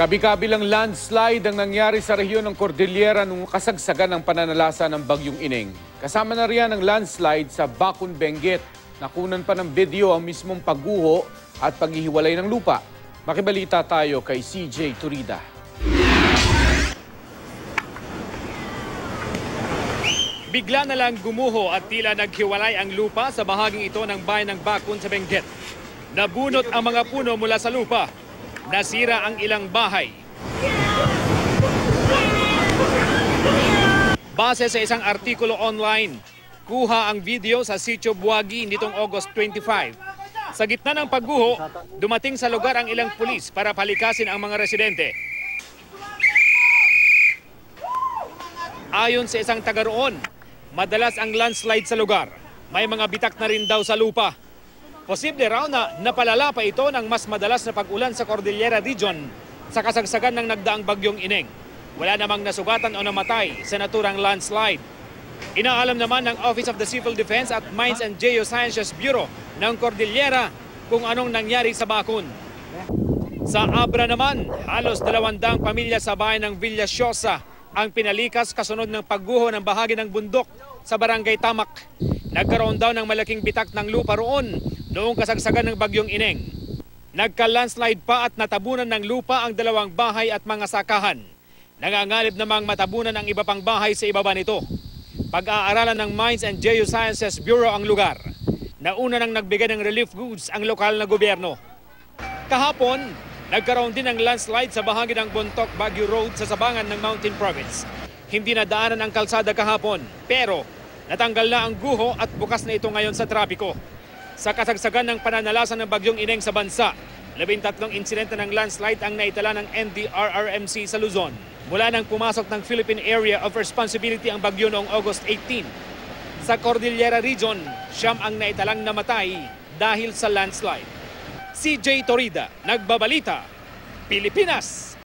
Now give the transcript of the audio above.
Kabi-kabilang landslide ang nangyari sa rehiyon ng Cordillera nung kasagsagan ng pananalasa ng Bagyong Ineng. Kasama na riyan ang landslide sa Bakun, Benguet. Nakunan pa ng video ang mismong pagguho at paghihiwalay ng lupa. Makibalita tayo kay CJ Turida. Bigla na lang gumuho at tila naghiwalay ang lupa sa bahaging ito ng bayan ng Bakun sa Benguet. Nabunot ang mga puno mula sa lupa. Nasira ang ilang bahay. Base sa isang artikulo online, kuha ang video sa Sitio Buwagi nitong August 25. Sa gitna ng pagguho, dumating sa lugar ang ilang pulis para palikasin ang mga residente. Ayon sa isang taga roon, madalas ang landslide sa lugar. May mga bitak na rin daw sa lupa. Posible raw na napalala pa ito ng mas madalas na pag-ulan sa Cordillera Region sa kasagsagan ng nagdaang bagyong Ineng. Wala namang nasugatan o namatay sa naturang landslide. Inaalam naman ng Office of the Civil Defense at Mines and Geosciences Bureau ng Cordillera kung anong nangyari sa Bakun. Sa Abra naman, halos dalawandang pamilya sa bayan ng Villa Siosa ang pinalikas kasunod ng pagguho ng bahagi ng bundok sa barangay Tamak. Nagkaroon daw ng malaking bitak ng lupa roon noong kasagsagan ng bagyong Ineng. Nagka-landslide pa at natabunan ng lupa ang dalawang bahay at mga sakahan. Nangangalib namang matabunan ang iba pang bahay sa ibaba nito. Pag-aaralan ng Mines and Geosciences Bureau ang lugar. Nauna nang nagbigay ng relief goods ang lokal na gobyerno. Kahapon, nagkaroon din ng landslide sa bahagi ng Bontoc Baguio Road sa sabangan ng Mountain Province. Hindi na daanan ang kalsada kahapon, pero natanggal na ang guho at bukas na ito ngayon sa trapiko. Sa kasagsagan ng pananalasan ng bagyong ineng sa bansa, labintatlong insidente ng landslide ang naitala ng NDRRMC sa Luzon. Mula nang pumasok ng Philippine Area of Responsibility ang bagyo noong August 18. Sa Cordillera Region, siyam ang naitalang namatay dahil sa landslide. CJ Torida, Nagbabalita, Pilipinas.